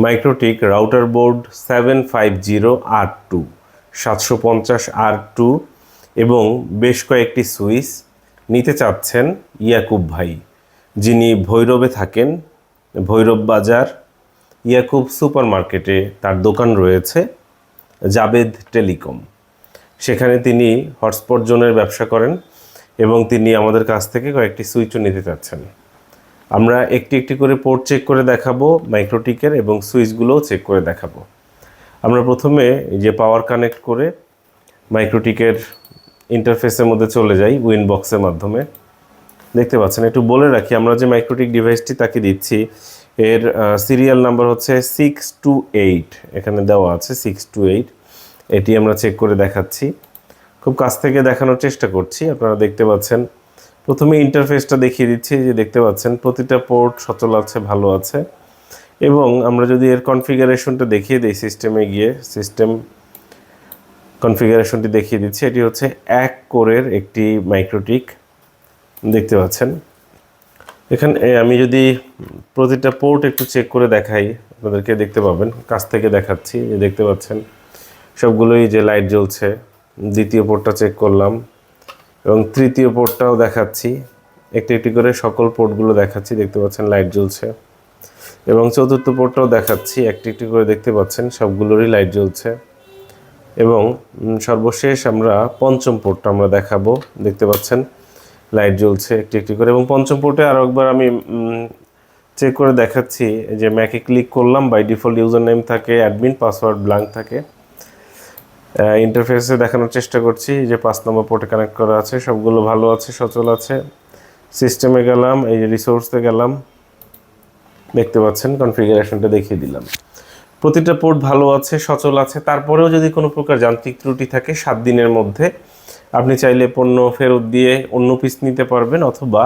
MikroTik router board seven five zero আর two, সাতশো পঞ্চাশ আর two এবং বেশ কয়েকটি সুইচ নিতে চাচ্ছেন ইয়াকুব ভাই, যিনি ভৈরবে থাকেন। ভৈরব বাজার, ইয়াকুব সুপার মার্কেটে তার দোকান রয়েছে, জাবেদ টেলিকম। সেখানে তিনি হটস্পট জোনের ব্যবসা করেন এবং তিনি আমাদের কাছ থেকে কয়েকটি সুইচও নিতে চাচ্ছেন। আমরা একটি একটি করে পোর্ট চেক করে দেখাবো মাইক্রোটিকের এবং সুইচগুলোও চেক করে দেখাবো। আমরা প্রথমে যে পাওয়ার কানেক্ট করে মাইক্রোটিকের ইন্টারফেসের মধ্যে চলে যাই উইন বক্সের মাধ্যমে। দেখতে পাচ্ছেন, একটু বলে রাখি, আমরা যে মাইক্রোটিক ডিভাইসটি তাকে দিচ্ছি, এর সিরিয়াল নাম্বার হচ্ছে সিক্স টু এইট এখানে দেওয়া আছে সিক্স টু এইট এটি আমরা চেক করে দেখাচ্ছি। খুব কাছ থেকে দেখানোর চেষ্টা করছি, আপনারা দেখতে পাচ্ছেন প্রথমে ইন্টারফেসটা দেখিয়ে দিচ্ছি যে দেখতে পাচ্ছেন, প্রতিটা পোর্ট সচল আছে, ভালো আছে। এবং আমরা যদি এর কনফিগারেশনটা দেখিয়ে দিই সিস্টেমে গিয়ে সিস্টেম কনফিগারেশনটি দেখিয়ে দিচ্ছি, এটি হচ্ছে এক কোরের একটি মাইক্রোটিক দেখতে পাচ্ছেন। এখানে আমি যদি প্রতিটা পোর্ট একটু চেক করে দেখাই, আপনাদেরকে দেখতে পাবেন, কাছ থেকে দেখাচ্ছি দেখতে পাচ্ছেন, সবগুলোই যে লাইট জ্বলছে, দ্বিতীয় পোর্টটা চেক করলাম এবং তৃতীয় পোর্টটাও দেখাচ্ছি। একটি একটি করে সকল পোর্টগুলো দেখাচ্ছি, দেখতে পাচ্ছেন লাইট জ্বলছে। এবং চতুর্থ পোর্টটাও দেখাচ্ছি, একটি একটি করে দেখতে পাচ্ছেন, সবগুলোরই লাইট জ্বলছে। এবং সর্বশেষ আমরা পঞ্চম পোর্টটা আমরা দেখাবো, দেখতে পাচ্ছেন লাইট জ্বলছে একটি একটি করে। এবং পঞ্চম পোর্টে আরও একবার আমি চেক করে দেখাচ্ছি যে ম্যাকে ক্লিক করলাম বাই ডিফল্ট ইউজার নেম থাকে অ্যাডমিন পাসওয়ার্ড ব্ল্যাঙ্ক থাকে। ইন্টারফেসে দেখানোর চেষ্টা করছি। যে পাঁচ নম্বর পোর্টে কানেক্ট করা আছে, সবগুলো ভালো আছে, সচল আছে। সিস্টেমে গেলাম, এই যে রিসোর্সে গেলাম। দেখতে পাচ্ছেন কনফিগারেশনটা দেখিয়ে দিলাম। প্রতিটা পোর্ট ভালো আছে, সচল আছে। তারপরেও যদি কোনো প্রকার যান্ত্রিক ত্রুটি থাকে, সাত দিনের মধ্যে আপনি চাইলে পণ্য ফেরত দিয়ে অন্য পিস নিতে পারবেন অথবা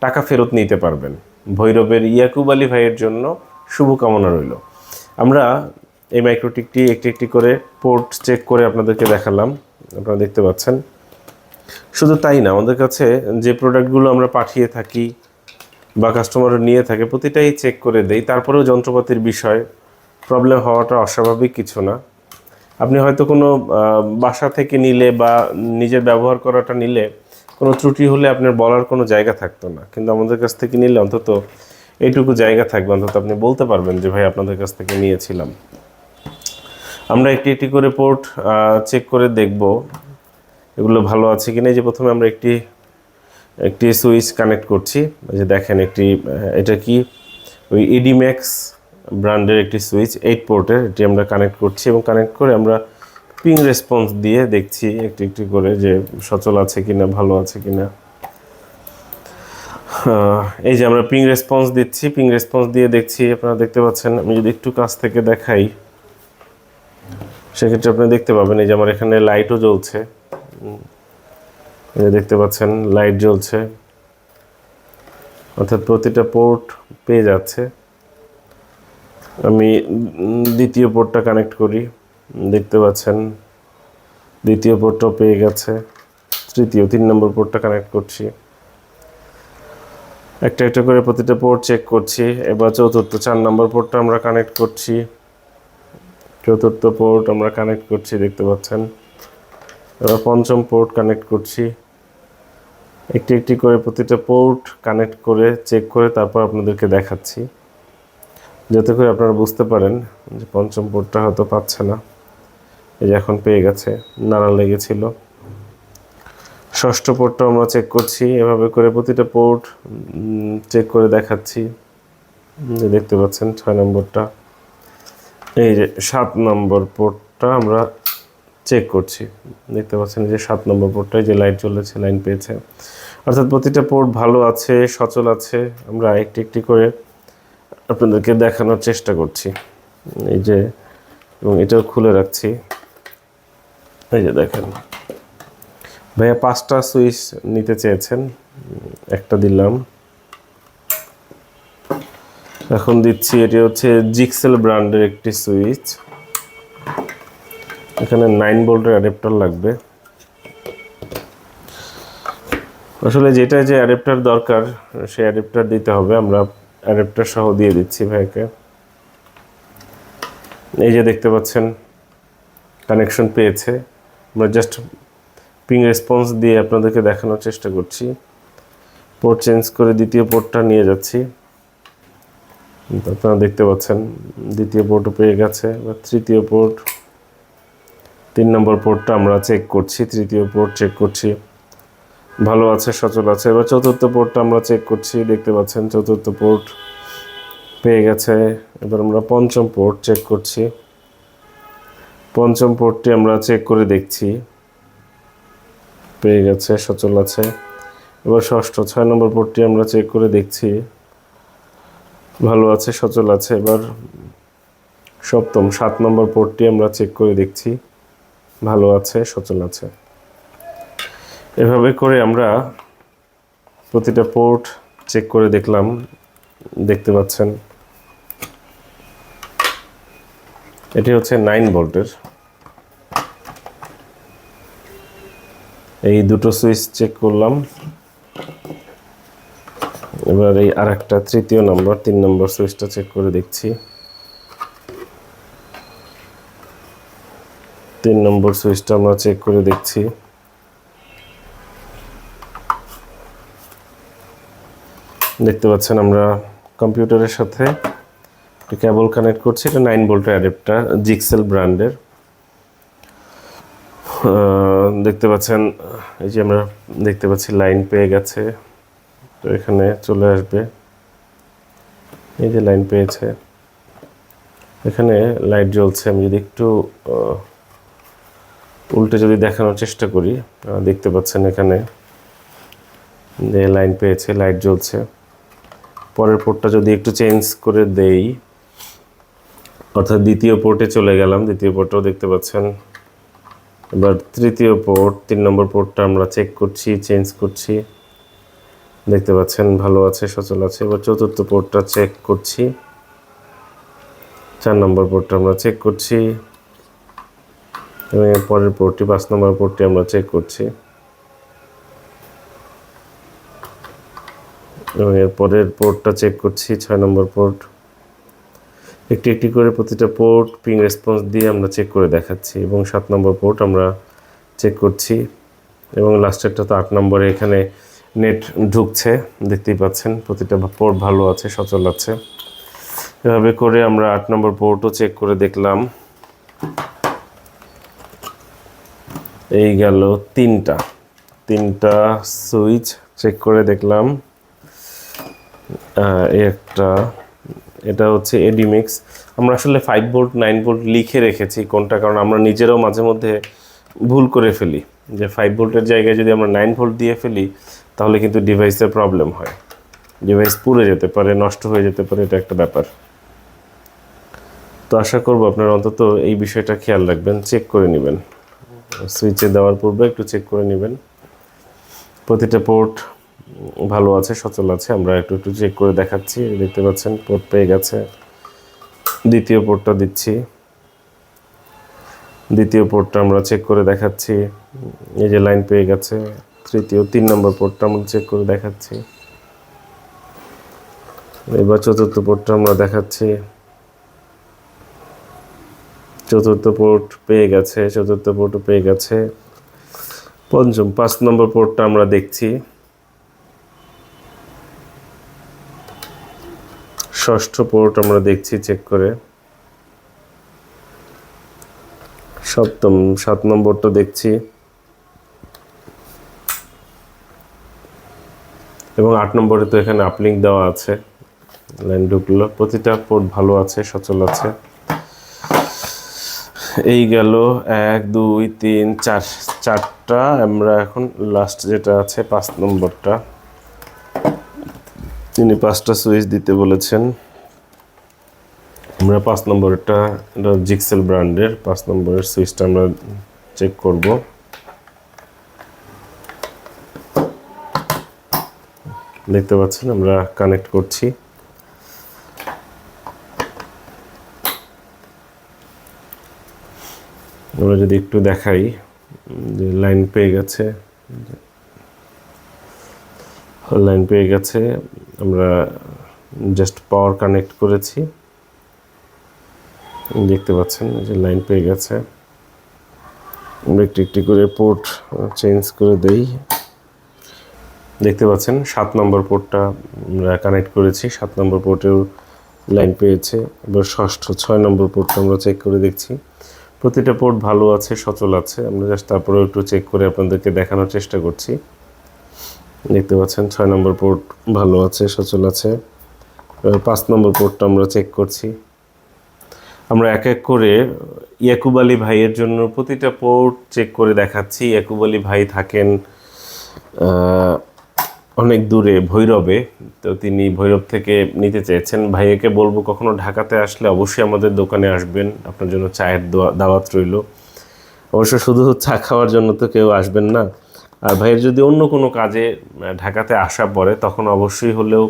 টাকা ফেরত নিতে পারবেন। ভৈরবের ইয়াকুব আলী ভাইয়ের জন্য শুভকামনা রইল। আমরা এই মাইক্রোটিকটি একটি একটি করে পোর্ট চেক করে আপনাদেরকে দেখালাম। আপনারা দেখতে পাচ্ছেন। শুধু তাই না, আমাদের কাছে যে প্রোডাক্টগুলো আমরা পাঠিয়ে থাকি বা কাস্টমার নিয়ে থাকে, প্রতিটাই চেক করে দেই। তারপরেও যন্ত্রপাতির বিষয় প্রবলেম হওয়াটা অস্বাভাবিক কিছু না। আপনি হয়তো কোনো বাসা থেকে নিলে বা নিজের ব্যবহার করাটা নিলে কোনো ত্রুটি হলে আপনার বলার কোনো জায়গা থাকতো না। কিন্তু আমাদের কাছ থেকে নিলে অন্তত এইটুকু জায়গা থাকবে। অন্তত আপনি বলতে পারবেন যে, ভাই, আপনাদের কাছ থেকে নিয়েছিলাম। আমরা একটি একটি করে পোর্ট চেক করে দেখব এগুলো ভালো আছে কিনা। এই যে প্রথমে আমরা একটি একটি সুইচ কানেক্ট করছি। যে দেখেন একটি এটা কি? ওই ইডিম্যাক্স ব্র্যান্ডের একটি সুইচ এইট পোর্টের এটি আমরা কানেক্ট করছি এবং কানেক্ট করে আমরা পিং রেসপন্স দিয়ে দেখছি একটি একটি করে যে সচল আছে কিনা, ভালো আছে কিনা। এই যে আমরা পিং রেসপন্স দিচ্ছি পিং রেসপন্স দিয়ে দেখছি, আপনারা দেখতে পাচ্ছেন। আমি যদি একটু কাছ থেকে দেখাই। সেক্ষেত্রে আপনি দেখতে পাবেন, এই যে আমার এখানে লাইটও জ্বলছে। দেখতে পাচ্ছেন লাইট জ্বলছে। অর্থাৎ প্রতিটা পোর্ট পেয়ে যাচ্ছে। আমি দ্বিতীয় পোর্টটা কানেক্ট করি। দেখতে পাচ্ছেন, দ্বিতীয় পোর্টটাও পেয়ে গেছে। তৃতীয়, তিন নম্বর পোর্টটা কানেক্ট করছি। একটা একটা করে প্রতিটা পোর্ট চেক করছি। এবার চতুর্থ, চার নম্বর পোর্টটা আমরা কানেক্ট করছি। চতুর্থ পোর্ট আমরা কানেক্ট করছি, দেখতে পাচ্ছেন। এবার পঞ্চম পোর্ট কানেক্ট করছি। একটি একটি করে প্রতিটা পোর্ট কানেক্ট করে চেক করে তারপর আপনাদেরকে দেখাচ্ছি। যাতে করে আপনারা বুঝতে পারেন যে পঞ্চম পোর্টটা হয়তো পাচ্ছে না। এই যে এখন পেয়ে গেছে নাড়া লেগেছিল। ষষ্ঠ পোর্টটা আমরা চেক করছি, এভাবে করে প্রতিটা পোর্ট চেক করে দেখাচ্ছি। দেখতে পাচ্ছেন, ছয় নম্বরটা। এই যে সাত নম্বর পোর্টটা আমরা চেক করছি। দেখতে পাচ্ছেন যে সাত নম্বর পোর্টটায় যে লাইট চলেছে লাইন পেয়েছে। অর্থাৎ প্রতিটা পোর্ট ভালো আছে, সচল আছে। আমরা একটি একটি করে আপনাদেরকে দেখানোর চেষ্টা করছি। এই যে, এবং এটাও খুলে রাখছি। এই যে দেখেন। ভাইয়া পাঁচটা সুইচ নিতে চেয়েছেন। একটা দিলাম। এখন দিচ্ছি, এটি হচ্ছে জিক্সেল ব্র্যান্ডের একটি সুইচ। এখানে নাইন ভোল্টের অ্যাডাপ্টার লাগবে। আসলে যেটা যে অ্যাডাপ্টার দরকার, সেই অ্যাডাপ্টার দিতে হবে। আমরা অ্যাডাপ্টার সহ দিয়ে দিচ্ছি ভাইকে। এই যে দেখতে পাচ্ছেন, কানেকশন পেয়েছে। আমরা জাস্ট পিং রেসপন্স দিয়ে আপনাদেরকে দেখানোর চেষ্টা করছি। পোর্ট চেঞ্জ করে দ্বিতীয় পোর্টটা নিয়ে যাচ্ছি। আপনারা দেখতে পাচ্ছেন, দ্বিতীয় পোর্টও পেয়ে গেছে। বা তৃতীয় পোর্ট তিন নম্বর পোর্টটা আমরা চেক করছি, তৃতীয় পোর্ট চেক করছি। ভালো আছে, সচল আছে। এবার চতুর্থ পোর্টটা আমরা চেক করছি, দেখতে পাচ্ছেন, চতুর্থ পোর্ট পেয়ে গেছে। এবার আমরা পঞ্চম পোর্ট চেক করছি। পঞ্চম পোর্টটি আমরা চেক করে দেখছি। পেয়ে গেছে, সচল আছে। এবার ষষ্ঠ, ছয় নম্বর পোর্টটি আমরা চেক করে দেখছি। ভালো আছে, সচল আছে। এবার সপ্তম, সাত নম্বর পোর্টটি আমরা চেক করে দেখছি। ভালো আছে, সচল আছে। এভাবে করে আমরা প্রতিটা পোর্ট চেক করে দেখলাম। দেখতে পাচ্ছেন। এটি হচ্ছে নাইন ভোল্টের। এই দুটো সুইচ চেক করলাম। এবার এই আর একটা তৃতীয় নম্বর, তিন নম্বর সুইচটা চেক করে দেখছি। তিন নম্বর সুইচটা আমরা চেক করে দেখছি। দেখতে পাচ্ছেন আমরা কম্পিউটারের সাথে কেবল কানেক্ট করছি, এটা নাইন ভোল্টের অ্যাডাপ্টার জিক্সেল ব্র্যান্ডের। দেখতে পাচ্ছেন, এই যে আমরা দেখতে পাচ্ছি লাইন পেয়ে গেছে। তো এখানে চলে আসবে। এই যে লাইন পেয়েছে। এখানে লাইট জ্বলছে। আমি যদি একটু উল্টে যদি দেখানোর চেষ্টা করি দেখতে পাচ্ছেন এখানে যে লাইন পেয়েছে, লাইট জ্বলছে। পরের পোর্টটা যদি একটু চেঞ্জ করে দেই, অর্থাৎ দ্বিতীয় পোর্টে চলে গেলাম। দ্বিতীয় পোর্টও দেখতে পাচ্ছেন। এবার তৃতীয় পোর্ট, তিন নম্বর পোর্টটা আমরা চেক করছি, চেঞ্জ করছি। দেখতে পাচ্ছেন, ভালো আছে, সচল আছে। এবার চতুর্থ পোর্টটা চেক করছি। চার নম্বর পোর্টটা আমরা চেক করছি। এবং পরের পোর্টটি পাঁচ নম্বর পোর্টটি আমরা চেক করছি। এবং এর পরের পোর্টটা চেক করছি, ছয় নম্বর পোর্ট একটি একটি করে প্রতিটা পোর্ট পিং রেসপন্স দিয়ে আমরা চেক করে দেখাচ্ছি এবং সাত নম্বর পোর্ট আমরা চেক করছি। এবং লাস্টেরটা তো আট নম্বরে এখানে নেট ঢুকছে, দেখতেই পাচ্ছেন, প্রতিটা পোর্ট ভালো আছে, সচল আছে। এভাবে করে আমরা আট নম্বর পোর্টও চেক করে দেখলাম। এই গেল তিনটা। তিনটা সুইচ চেক করে দেখলাম। একটা, এটা হচ্ছে এডিমিক্স আমরা আসলে ফাইভ ভোল্ট নাইন ভোল্ট লিখে রেখেছি কোনটা, কারণ আমরা নিজেরাও মাঝে মধ্যে ভুল করে ফেলি। যে ফাইভ ভোল্টের জায়গায় যদি আমরা নাইন ভোল্ট দিয়ে ফেলি, তাহলে কিন্তু ডিভাইসের প্রবলেম হয়। ডিভাইস পুড়ে যেতে পারে, নষ্ট হয়ে যেতে পারে, এটা একটা ব্যাপার। তো আশা করব আপনারা অন্তত এই বিষয়টা খেয়াল রাখবেন চেক করে নেবেন। সুইচে দেওয়ার পূর্বে একটু চেক করে নেবেন। প্রতিটা পোর্ট ভালো আছে, সচল আছে, আমরা একটু একটু চেক করে দেখাচ্ছি। দেখতে পাচ্ছেন পোর্ট পেয়ে গেছে। দ্বিতীয় পোর্টটা দিচ্ছি। দ্বিতীয় পোর্টটা আমরা চেক করে দেখাচ্ছি। এই যে লাইন পেয়ে গেছে, তৃতীয়, তিন নম্বর পোর্টটা আমরা চেক করে দেখাচ্ছি। এবার চতুর্থ পোর্টটা আমরা দেখাচ্ছি। চতুর্থ পোর্ট পেয়ে গেছে, চতুর্থ পোর্টও পেয়ে গেছে। পঞ্চম, পাঁচ নম্বর পোর্টটা আমরা দেখছি। ষষ্ঠ পোর্ট আমরা দেখছি চেক করে। সপ্তম, সাত নম্বরটা দেখছি। এবং আট নম্বরে তো এখানে আপলিঙ্ক দেওয়া আছে। লাইন ঢুকলো। প্রতিটা পোর্ট ভালো আছে, সচল আছে। এই গেল এক, দুই, তিন, চার। চারটা আমরা এখন লাস্ট যেটা আছে, পাঁচ নম্বরটা। তিনি পাঁচটা সুইচ দিতে বলেছেন। আমরা পাঁচ নম্বরটা জিক্সেল ব্র্যান্ডের পাঁচ নম্বরের সুইচটা আমরা চেক করব। দেখতে পাচ্ছেন, আমরা কানেক্ট করছি। আমরা যদি একটু দেখাই, যে লাইন পেয়ে গেছে। লাইন পেয়ে গেছে, আমরা জাস্ট পাওয়ার কানেক্ট করেছি। দেখতে পাচ্ছেন, যে লাইন পেয়ে গেছে। আমরা একটু একটু করে পোর্ট চেঞ্জ করে দেই। দেখতে পাচ্ছেন, সাত নম্বর পোর্টটা আমরা কানেক্ট করেছি, সাত নম্বর পোর্টেও লাইন পেয়েছে। এবার ষষ্ঠ, ছয় নম্বর পোর্টটা আমরা চেক করে দেখছি। প্রতিটা পোর্ট ভালো আছে, সচল আছে। আমরা জাস্ট তারপরেও একটু চেক করে আপনাদেরকে দেখানোর চেষ্টা করছি। দেখতে পাচ্ছেন, ছয় নম্বর পোর্ট ভালো আছে, সচল আছে। পাঁচ নম্বর পোর্টটা আমরা চেক করছি। আমরা এক এক করে ইয়াকুব আলী ভাইয়ের জন্য প্রতিটা পোর্ট চেক করে দেখাচ্ছি। ইয়াকুব আলী ভাই থাকেন অনেক দূরে ভৈরবে, তো তিনি ভৈরব থেকে নিতে চেয়েছেন। ভাইয়াকে বলব, কখনো ঢাকাতে আসলে অবশ্যই আমাদের দোকানে আসবেন। আপনার জন্য চায়ের দাওয়াত রইল। অবশ্য শুধু চা খাওয়ার জন্য তো কেউ আসবেন না। আর ভাইয়ের যদি অন্য কোনো কাজে ঢাকাতে আসা পড়ে, তখন অবশ্যই হলেও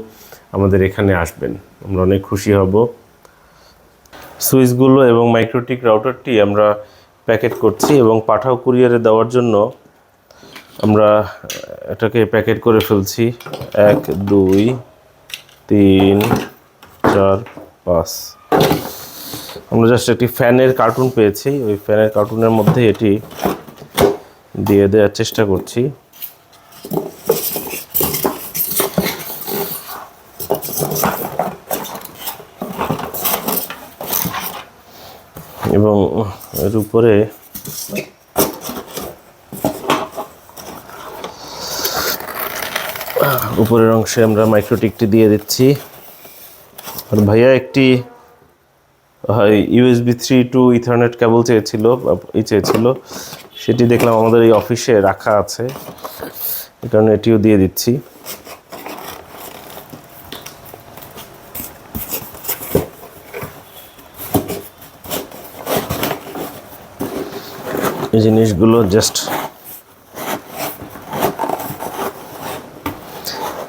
আমাদের এখানে আসবেন। আমরা অনেক খুশি হব। সুইচগুলো এবং মাইক্রোটিক রাউটারটি আমরা প্যাকেট করছি এবং পাঠাও কুরিয়ারে দেওয়ার জন্য আমরা এটাকে প্যাকেট করে ফেলছি। এক, দুই, তিন, চার, পাঁচ। আমরা জাস্ট একটি ফ্যানের কার্টুন পেয়েছি। ওই ফ্যানের কার্টুনের মধ্যে এটি দিয়ে দেওয়ার চেষ্টা করছি। এবং এর উপরে উপরের অংশে আমরা মাইক্রোটিকটি দিয়ে দিচ্ছি। আর ভাইয়া, একটি USB three two ethernet cable চেয়েছিল, ই চেয়েছিল। সেটি দেখলাম আমাদের এই অফিসে রাখা আছে। এই কারণে এটিও দিয়ে দিচ্ছি। এই জিনিসগুলো জাস্ট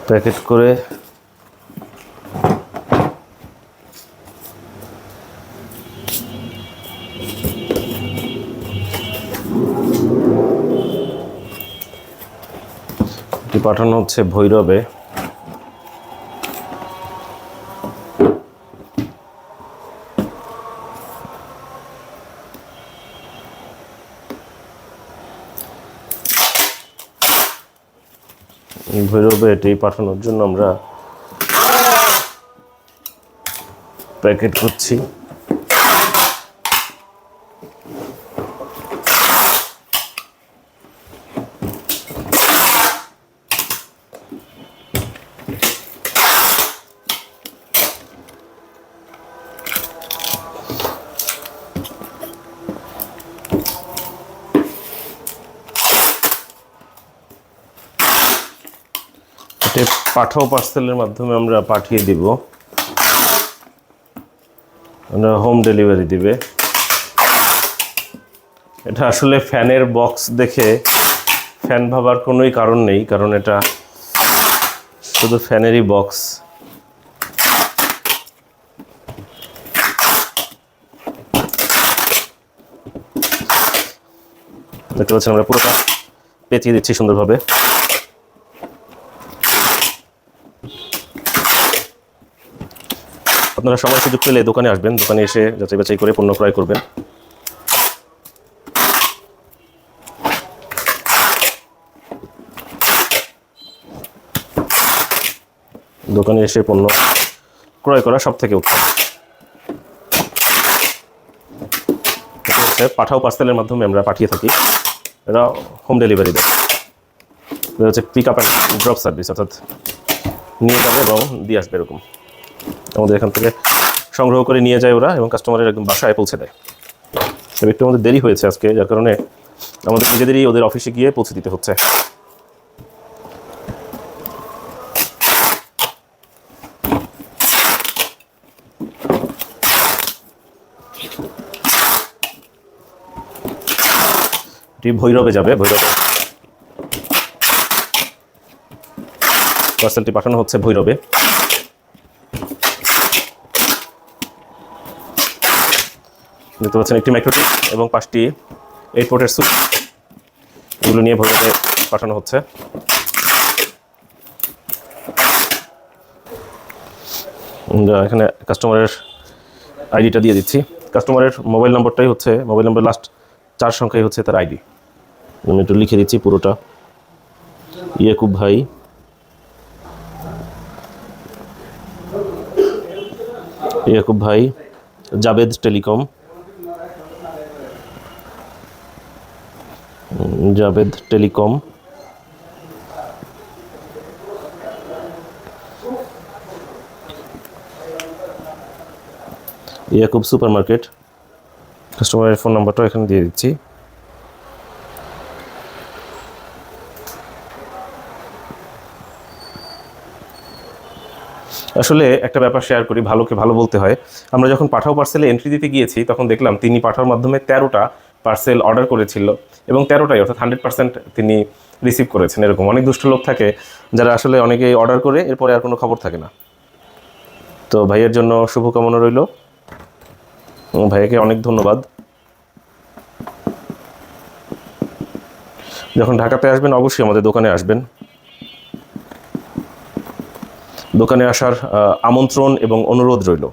প্যাকেট করে পাঠানো হচ্ছে ভৈরবে। ভৈরবে এটি পাঠানোর জন্য আমরা প্যাকেট করছি এটি পাঠাও পার্সেলের মাধ্যমে আমরা পাঠিয়ে দিব। আমরা হোম ডেলিভারি দিবে। এটা আসলে ফ্যানের বক্স দেখে ফ্যান ভাবার কোনোই কারণ নেই, কারণ এটা শুধু ফ্যানেরই বক্স দেখতে পাচ্ছেন আমরা পুরোটা পেঁচিয়ে দিচ্ছি সুন্দরভাবে। আপনারা সময় সুযোগ পেলে দোকানে আসবেন, দোকানে এসে যাচাই বাছাই করে পণ্য ক্রয় করবেন। দোকানে এসে পণ্য ক্রয় করা সব থেকে উত্তম পাঠাও পার্সেলের মাধ্যমে আমরা পাঠিয়ে থাকি। এরা হোম ডেলিভারি দেয়। এটা হচ্ছে pick up and drop service, অর্থাৎ নিয়ে যাবে এবং দিয়ে আসবে এরকম। আমাদের এখান থেকে সংগ্রহ করে নিয়ে যায় ওরা এবং কাস্টমারের একদম বাসায় পৌঁছে দেয়। তবে একটু আমাদের দেরি হয়েছে আজকে, যার কারণে আমাদের নিজেদেরই ওদের অফিসে গিয়ে পৌঁছে দিতে হচ্ছে। এটি ভৈরবে যাবে, ভৈরবে। পার্সেলটি পাঠানো হচ্ছে ভৈরবে। দেখতে পাচ্ছেন একটি মাইক্রোটিক এবং পাঁচটি এইট পোর্টের সুইচ এগুলো নিয়ে ভৈরবে পাঠানো হচ্ছে। এখানে কাস্টমারের আইডিটা দিয়ে দিচ্ছি। কাস্টমারের মোবাইল নম্বরটাই হচ্ছে মোবাইল নম্বর লাস্ট চার সংখ্যাই হচ্ছে তার আইডি আমি একটু লিখে দিচ্ছি পুরোটা। ইয়াকুব ভাই। ইয়াকুব ভাই। Jabed telecom. Jabed telecom. Yakub super market কাস্টমারের ফোন নাম্বারটা এখানে দিয়ে দিচ্ছি। আসলে একটা ব্যাপার শেয়ার করি, ভালোকে ভালো বলতে হয়। আমরা যখন পাঠাও পার্সেলে এন্ট্রি দিতে গিয়েছি, তখন দেখলাম তিনি পাঠাওয়ার মাধ্যমে তেরোটা পার্সেল অর্ডার করেছিল এবং তেরোটাই, অর্থাৎ হান্ড্রেড পার্সেন্ট তিনি রিসিভ করেছেন এরকম। অনেক দুষ্ট লোক থাকে যারা আসলে অনেকেই অর্ডার করে, এরপরে আর কোনো খবর থাকে না। তো ভাইয়ের জন্য শুভকামনা রইল। ভাইয়াকে অনেক ধন্যবাদ। যখন ঢাকাতে আসবেন, অবশ্যই আমাদের দোকানে আসবেন। দোকানে আসার আমন্ত্রণ এবং অনুরোধ রইল।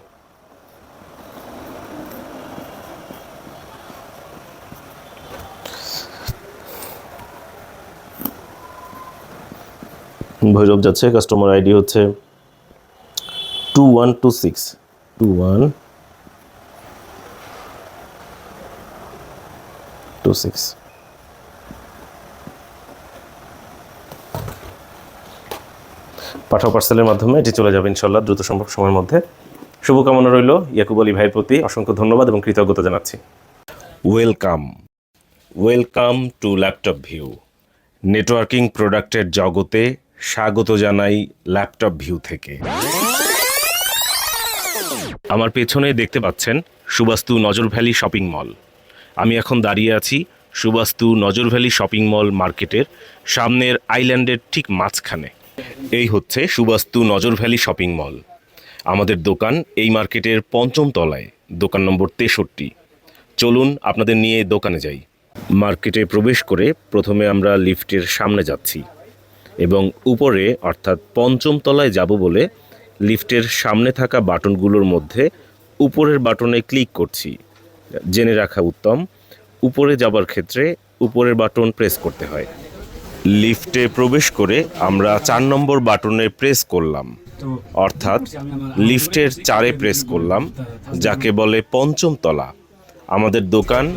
ভৈরব যাচ্ছে কাস্টমার আইডি হচ্ছে two one two six two one two six Pathao পার্সেলের মাধ্যমে এটি চলে যাবে ইনশাল্লাহ দ্রুত সম্ভব সময়ের মধ্যে। শুভকামনা রইল ইয়াকুব আলী ভাইয়ের প্রতি, অসংখ্য ধন্যবাদ এবং কৃতজ্ঞতা জানাচ্ছি। Welcome welcome to laptop view networking প্রোডাক্টের জগতে স্বাগত জানাই ল্যাপটপ ভিউ থেকে। আমার পেছনে দেখতে পাচ্ছেন সুবাস্তু নজর ভ্যালি শপিং মল। আমি এখন দাঁড়িয়ে আছি সুবাস্তু নজর ভ্যালি শপিং মল মার্কেটের সামনের আইল্যান্ডের ঠিক মাঝখানে। এই হচ্ছে সুবাস্তু নজর ভ্যালি শপিং মল। আমাদের দোকান এই মার্কেটের পঞ্চম তলায়, দোকান নম্বর তেষট্টি। চলুন আপনাদের নিয়ে দোকানে যাই। মার্কেটে প্রবেশ করে প্রথমে আমরা লিফটের সামনে যাচ্ছি। এবং উপরে, অর্থাৎ পঞ্চম তলায় যাব বলে লিফটের সামনে থাকা বাটনগুলোর মধ্যে উপরের বাটনে ক্লিক করছি। জেনে রাখা উত্তম, উপরে যাবার ক্ষেত্রে উপরের বাটন প্রেস করতে হয়। লিফটে প্রবেশ করে আমরা চার নম্বর বাটনে প্রেস করলাম। অর্থাৎ লিফটের চারে প্রেস করলাম, যাকে বলে পঞ্চম তলা। আমাদের দোকান